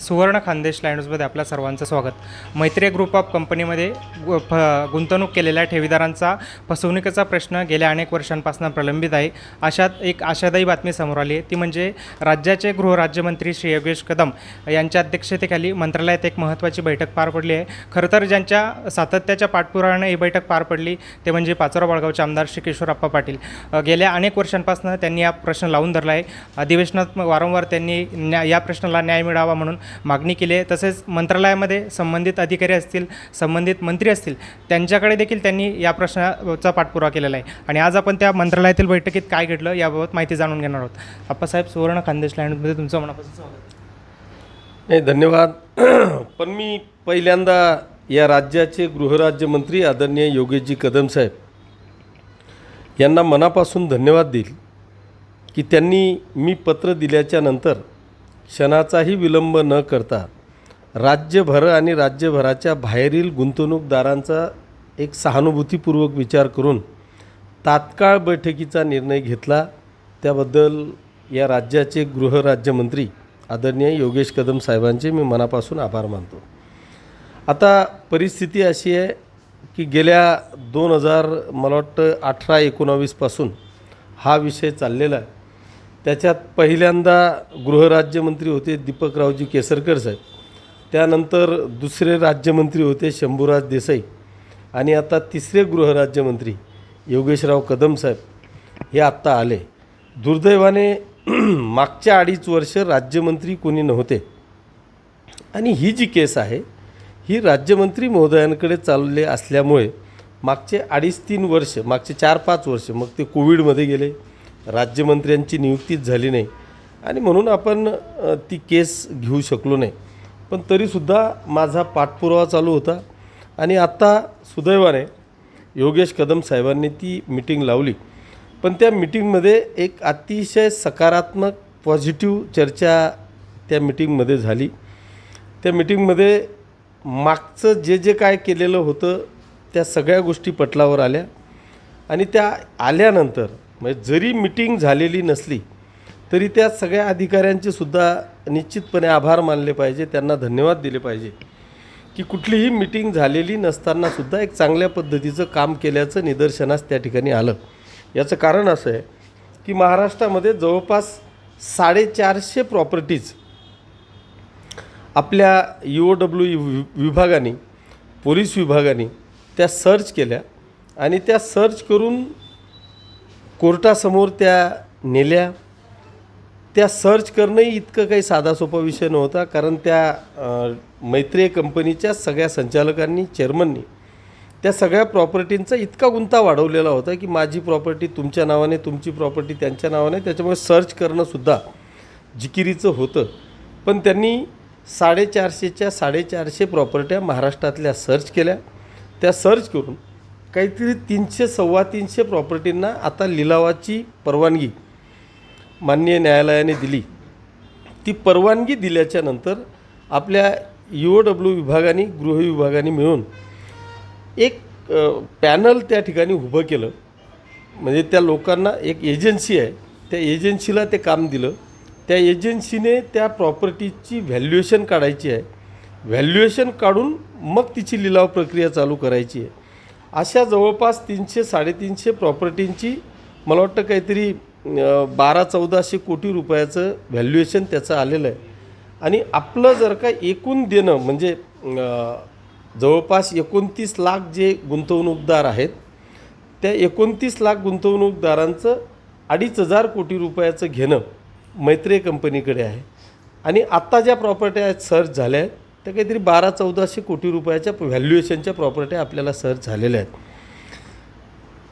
सुवर्ण खानदेश लँड्समध्ये आपल्या सर्वांचं स्वागत. मैत्री ग्रुप ऑफ कंपनीमध्ये फ गुंतवणूक केलेल्या ठेवीदारांचा फसवणुकीचा प्रश्न गेल्या अनेक वर्षांपासून प्रलंबित आहे. अशात एक आशादायी बातमी समोर आली आहे. ती म्हणजे राज्याचे गृहराज्यमंत्री श्री योगेश कदम यांच्या अध्यक्षतेखाली मंत्रालयात एक महत्त्वाची बैठक पार पडली आहे. खरं तर ज्यांच्या सातत्याच्या पाठपुरावाने ही बैठक पार पडली ते म्हणजे पाचोरा बाळगावचे आमदार श्री किशोरप्पा पाटील. गेल्या अनेक वर्षांपासून त्यांनी हा प्रश्न लावून धरला आहे. अधिवेशनात वारंवार त्यांनी न्या या प्रश्नाला न्याय मिळावा म्हणून मागणी केली आहे. तसेच मंत्रालयामध्ये संबंधित अधिकारी असतील संबंधित मंत्री असतील त्यांच्याकडे देखील त्यांनी या प्रश्नाचा पाठपुरावा केलेला आहे. आणि आज आपण त्या मंत्रालयातील बैठकीत काय घडलं याबाबत माहिती जाणून घेणार आहोत. आप्पासाहेब सुवर्ण खानदेश लँडमध्ये तुमचं मनापासून स्वागत नाही धन्यवाद. पण मी पहिल्यांदा या राज्याचे गृहराज्यमंत्री आदरणीय योगेशजी कदम साहेब यांना मनापासून धन्यवाद देईल की त्यांनी मी पत्र दिल्याच्या नंतर क्षणाचाही विलंब न करता राज्यभर आणि राज्यभराच्या बाहेरील गुंतवणूकदारांचा एक सहानुभूतीपूर्वक विचार करून तात्काळ बैठकीचा निर्णय घेतला. त्याबद्दल या राज्याचे गृहराज्यमंत्री आदरणीय योगेश कदम साहेबांचे मी मनापासून आभार मानतो. आता परिस्थिती अशी आहे की गेल्या दोन हजार मला वाटतं अठरा एकोणावीसपासून हा विषय चाललेला आहे. त्याच्यात पहिल्यांदा गृहराज्यमंत्री होते दीपकरावजी केसरकर साहेब. त्यानंतर दुसरे राज्यमंत्री होते शंभूराज देसाई आणि आता तिसरे गृहराज्यमंत्री योगेशराव कदम साहेब हे आत्ता आले. दुर्दैवाने मागच्या अडीच वर्ष राज्यमंत्री कोणी नव्हते. आणि ही जी केस आहे ही राज्यमंत्री महोदयांकडे चालले असल्यामुळे मागचे अडीच तीन वर्ष मागचे चार पाच वर्ष मग ते कोविडमध्ये गेले राज्यमंत्र्यांची नियुक्तीच झाली नाही. आणि म्हणून आपण ती केस घेऊ शकलो नाही. पण तरीसुद्धा माझा पाठपुरावा चालू होता. आणि आत्ता सुदैवाने योगेश कदम साहेबांनी ती मिटिंग लावली. पण त्या मिटिंगमध्ये एक अतिशय सकारात्मक पॉझिटिव्ह चर्चा त्या मिटिंगमध्ये झाली. त्या मिटिंगमध्ये मागचं जे जे काय केलेलं होतं त्या सगळ्या गोष्टी पटलावर आल्या. आणि त्या आल्यानंतर म्हणजे जरी मिटिंग झालेली नसली तरी त्या सगळ्या अधिकाऱ्यांचे सुद्धा निश्चितपणे आभार मानले पाहिजे त्यांना धन्यवाद दिले पाहिजे की कुठलीही मिटिंग झालेली नसताना सुद्धा एक चांगल्या पद्धतीचं काम केल्याचं निदर्शनास त्या ठिकाणी आलं. याचं कारण असं आहे की महाराष्ट्रामध्ये जवळपास साडेचारशे प्रॉपर्टीज आपल्या यू ओ डब्ल्यू विभागाने पोलीस विभागाने त्या सर्च केल्या आणि त्या सर्च करून कोर्टासमोर त्या नेल्या. त्या सर्च करणंही इतकं काही साधा सोपा विषय नव्हता कारण त्या अ, मैत्रेय कंपनीच्या सगळ्या संचालकांनी चेअरमननी त्या सगळ्या प्रॉपर्टींचा इतका गुंता वाढवलेला होता की माझी प्रॉपर्टी तुमच्या नावाने तुमची प्रॉपर्टी त्यांच्या नावाने त्याच्यामुळे सर्च करणंसुद्धा जिकिरीचं होतं. पण त्यांनी साडेचारशेच्या साडेचारशे प्रॉपर्ट्या महाराष्ट्रातल्या सर्च केल्या. त्या सर्च करून काहीतरी तीनशे सव्वा तीनशे प्रॉपर्टींना आता लिलावाची परवानगी माननीय न्यायालयाने दिली. ती परवानगी दिल्याच्या नंतर आपल्या यू डब्ल्यू विभागाने गृह विभागाने मिळून एक पॅनल त्या ठिकाणी उभं केलं. म्हणजे त्या लोकांना एक एजन्सी आहे. त्या एजन्सीला ते काम दिलं. त्या एजन्सीने त्या प्रॉपर्टीची व्हॅल्युएशन काढायची आहे. व्हॅल्युएशन काढून मग तिची लिलाव प्रक्रिया चालू करायची आहे. अशा जवळपास तीनशे साडेतीनशे प्रॉपर्टींची मला वाटतं काहीतरी बारा चौदाशे कोटी रुपयाचं व्हॅल्युएशन त्याचं आलेलं आहे. आणि आपलं जर का एकूण देणं म्हणजे जवळपास एकोणतीस लाख जे गुंतवणूकदार आहेत त्या एकोणतीस लाख गुंतवणूकदारांचं अडीच हजार कोटी रुपयाचं घेणं मैत्रे कंपनीकडे आहे. आणि आत्ता ज्या प्रॉपर्ट्या आहेत सर्च झाल्या आहेत तर काहीतरी बारा चौदाशे कोटी रुपयाच्या व्हॅल्युएशनच्या प्रॉपर्ट्या आपल्याला सर्च झालेल्या आहेत.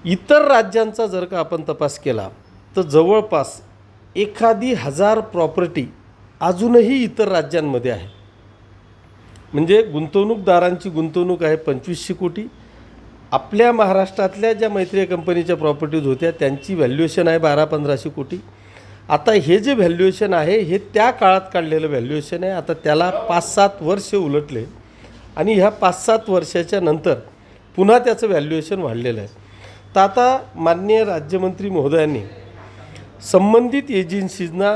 इतर राज्यांचा जर का आपण तपास केला तर जवळपास एखादी हजार प्रॉपर्टी अजूनही इतर राज्यांमध्ये आहे. म्हणजे गुंतवणूकदारांची गुंतवणूक आहे पंचवीसशे कोटी. आपल्या महाराष्ट्रातल्या ज्या मैत्रीय कंपनीच्या प्रॉपर्टीज होत्या त्यांची व्हॅल्युएशन आहे बारा पंधराशे कोटी. आता हे जे व्हॅल्युएशन आहे हे त्या काळात काढलेलं व्हॅल्युएशन आहे. आता त्याला पाच सात वर्ष उलटले आणि ह्या पाच सात वर्षाच्या नंतर पुन्हा त्याचं व्हॅल्युएशन वाढलेलं आहे. तर आता माननीय राज्यमंत्री महोदयांनी संबंधित एजन्सीजना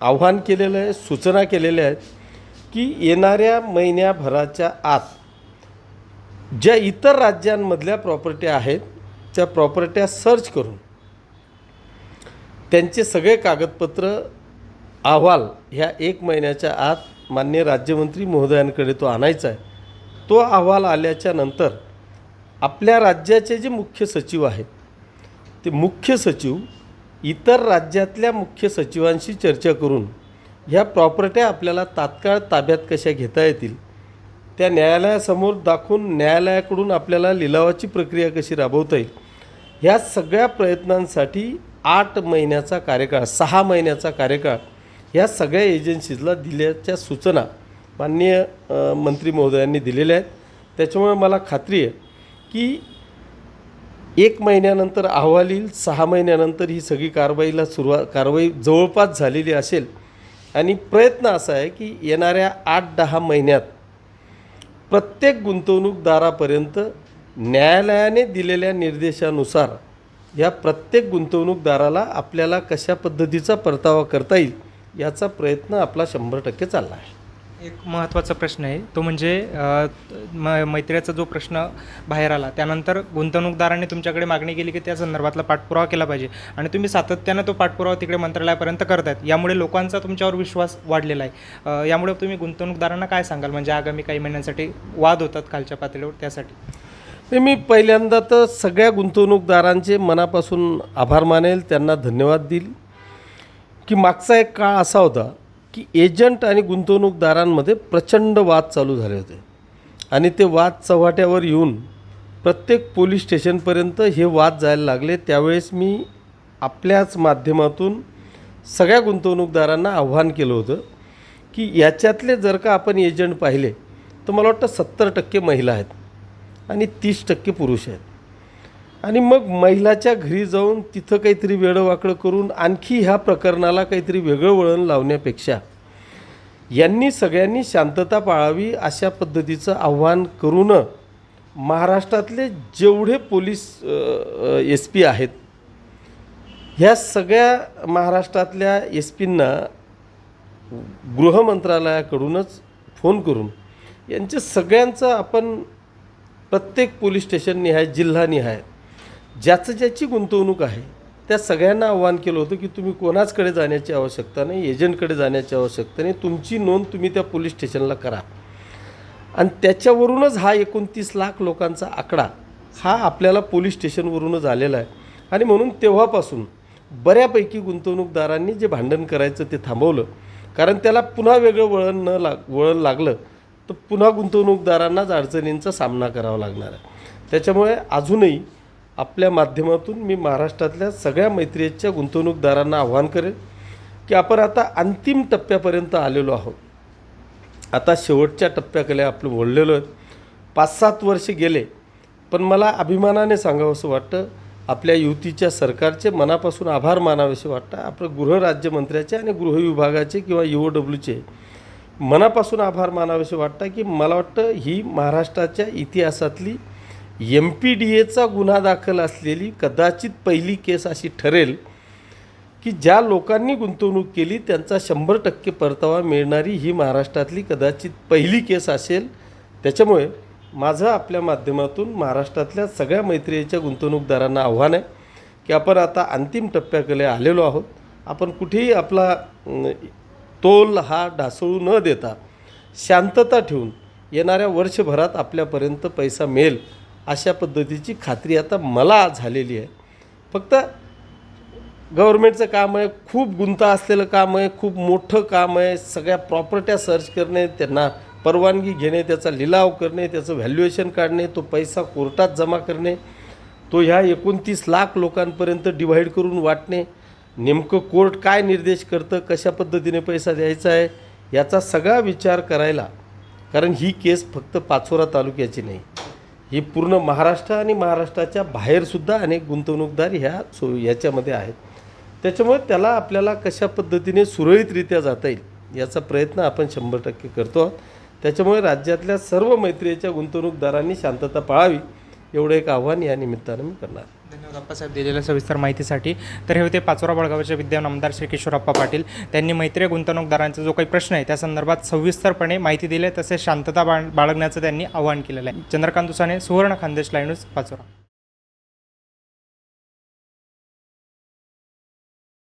आव्हान केलेलं आहे सूचना केलेल्या आहेत की येणाऱ्या महिन्याभराच्या आत ज्या इतर राज्यांमधल्या प्रॉपर्ट्या आहेत त्या प्रॉपर्ट्या सर्च करून त्यांचे सगळे कागदपत्र अहवाल ह्या एक महिन्याच्या आत मान्य राज्यमंत्री महोदयांकडे तो आणायचा आहे. तो अहवाल आल्याच्यानंतर आपल्या राज्याचे जे मुख्य सचिव आहेत ते मुख्य सचिव इतर राज्यातल्या मुख्य सचिवांशी चर्चा करून ह्या प्रॉपर्ट्या आपल्याला तात्काळ ताब्यात कशा घेता येतील त्या न्यायालयासमोर दाखवून न्यायालयाकडून आपल्याला लिलावाची प्रक्रिया कशी राबवता येईल ह्या सगळ्या प्रयत्नांसाठी आठ महिन्याचा कार्यकाळ सहा महिन्याचा कार्यकाळ ह्या सगळ्या एजन्सीजला दिल्याच्या सूचना माननीय मंत्री महोदयांनी दिलेल्या आहेत. त्याच्यामुळे मला खात्री आहे की एक महिन्यानंतर अहवाल येईल सहा महिन्यानंतर ही सगळी कारवाईला सुरुवात कारवाई जवळपास झालेली असेल. आणि प्रयत्न असा आहे की येणाऱ्या आठ दहा महिन्यात प्रत्येक गुंतवणूकदारापर्यंत न्यायालयाने दिलेल्या निर्देशानुसार या प्रत्येक गुंतवणूकदाराला आपल्याला कशा पद्धतीचा परतावा करता येईल याचा प्रयत्न आपला शंभर टक्के चालला आहे. एक महत्त्वाचा प्रश्न आहे. तो म्हणजे म मैत्र्याचा जो प्रश्न बाहेर आला त्यानंतर गुंतवणूकदारांनी तुमच्याकडे मागणी केली की त्या संदर्भातला पाठपुरावा केला पाहिजे आणि तुम्ही सातत्यानं तो पाठपुरावा तिकडे मंत्रालयापर्यंत करतायत. यामुळे लोकांचा तुमच्यावर विश्वास वाढलेला आहे. यामुळे तुम्ही गुंतवणूकदारांना काय सांगाल? म्हणजे आगामी काही महिन्यांसाठी वाद होतात खालच्या पातळीवर त्यासाठी. ते मी पहिल्यांदा तर सगळ्या गुंतवणूकदारांचे मनापासून आभार मानेल त्यांना धन्यवाद देईल. की मागचा एक काळ असा होता की एजंट आणि गुंतवणूकदारांमध्ये प्रचंड वाद चालू झाले होते. आणि ते वाद चव्हाट्यावर येऊन प्रत्येक पोलीस स्टेशनपर्यंत हे वाद जायला लागले. त्यावेळेस मी आपल्याच माध्यमातून सगळ्या गुंतवणूकदारांना आव्हान केलं होतं की याच्यातले जर का आपण एजंट पाहिले तर मला वाटतं सत्तर टक्के महिला आहेत. आणि तीस टक्के पुरुष आहेत. आणि मग महिलाच्या घरी जाऊन तिथं काहीतरी वेडंवाकडं करून आणखी ह्या प्रकरणाला काहीतरी वेगळं वळण लावण्यापेक्षा यांनी सगळ्यांनी शांतता पाळावी अशा पद्धतीचं आव्हान करून महाराष्ट्रातले जेवढे पोलीस एस पी आहेत ह्या सगळ्या महाराष्ट्रातल्या एस पींना गृहमंत्रालयाकडूनच फोन करून यांचे सगळ्यांचं आपण प्रत्येक पोलीस स्टेशननिहाय जिल्हानिहाय ज्याचं ज्याची गुंतवणूक आहे त्या सगळ्यांना आव्हान केलं होतं की तुम्ही कोणाचकडे जाण्याची आवश्यकता नाही एजंटकडे जाण्याची आवश्यकता नाही तुमची नोंद तुम्ही त्या पोलीस स्टेशनला करा. आणि त्याच्यावरूनच हा एकोणतीस लाख लोकांचा आकडा हा आपल्याला पोलीस स्टेशनवरूनच आलेला आहे. आणि म्हणून तेव्हापासून बऱ्यापैकी गुंतवणूकदारांनी जे भांडण करायचं ते थांबवलं. कारण त्याला पुन्हा वेगळं वळण न लाग वळण लागलं तर पुन्हा गुंतवणूकदारांनाच अडचणींचा सामना करावा लागणार आहे. त्याच्यामुळे अजूनही आपल्या माध्यमातून मी महाराष्ट्रातल्या सगळ्या मैत्रीच्या गुंतवणूकदारांना आव्हान करेन की आपण आता अंतिम टप्प्यापर्यंत आलेलो आहोत. आता शेवटच्या टप्प्याकडे आपलं वळलेलो आहे पाच सात वर्ष गेले पण मला अभिमानाने सांगावंसं वाटतं आपल्या युतीच्या सरकारचे मनापासून आभार मानावेसे वाटतं. आपलं गृहराज्यमंत्र्याचे आणि गृहविभागाचे किंवा यू डब्ल्यूचे मनापासून आभार मानावेसे वाटतं की मला वाटतं ही महाराष्ट्राच्या इतिहासातली एम पी डी एचा गुन्हा दाखल असलेली कदाचित पहिली केस अशी ठरेल की ज्या लोकांनी गुंतवणूक केली त्यांचा शंभर टक्के परतावा मिळणारी ही महाराष्ट्रातली कदाचित पहिली केस असेल. त्याच्यामुळे माझं आपल्या माध्यमातून महाराष्ट्रातल्या सगळ्या मैत्रीच्या गुंतवणूकदारांना आव्हान आहे की आपण आता अंतिम टप्प्याकडे आलेलो आहोत. आपण कुठेही आपला तोल हा ढासळू न देता शांतता ठेवून येणाऱ्या वर्षभरात आपल्यापर्यंत पैसा मिळेल अशा पद्धतीची खात्री आता मला झालेली आहे. फक्त गव्हर्मेंटचं काम आहे खूप गुंता असलेलं काम आहे खूप मोठं काम आहे सगळ्या प्रॉपर्ट्या सर्च करणे त्यांना परवानगी घेणे त्याचा लिलाव करणे त्याचं व्हॅल्युएशन काढणे तो पैसा कोर्टात जमा करणे तो ह्या एकोणतीस लाख लोकांपर्यंत डिव्हाइड करून वाटणे नेमकं कोर्ट काय निर्देश करतं कशा पद्धतीने पैसा द्यायचा आहे याचा सगळा विचार करायला कारण ही केस फक्त पाचोरा तालुक्याची नाही ही पूर्ण महाराष्ट्र आणि महाराष्ट्राच्या बाहेरसुद्धा अनेक गुंतवणूकदार ह्या सो याच्यामध्ये आहेत. त्याच्यामुळे त्याला आपल्याला कशा पद्धतीने सुरळीतरित्या जाता येईल याचा प्रयत्न आपण शंभर टक्के करतो आहोत. त्याच्यामुळे राज्यातल्या सर्व मैत्रीच्या गुंतवणूकदारांनी शांतता पाळावी एवढं एक आव्हान या निमित्तानं मी करणार. धन्यवाद अप्पासाहेब दिलेल्या सविस्तर माहितीसाठी. तर हे होते पाचोरा बळगावचे विद्यमान आमदार श्री किशोरप्पा पाटील. त्यांनी मैत्रीय गुंतवणूकदारांचा जो काही प्रश्न आहे त्या संदर्भात सविस्तरपणे माहिती दिली आहे तसेच शांतता बाळ बाळगण्याचं त्यांनी आवाहन केलेलं आहे. चंद्रकांत दुसाने सुवर्ण खानदेश लाईव्ह पाचोरा.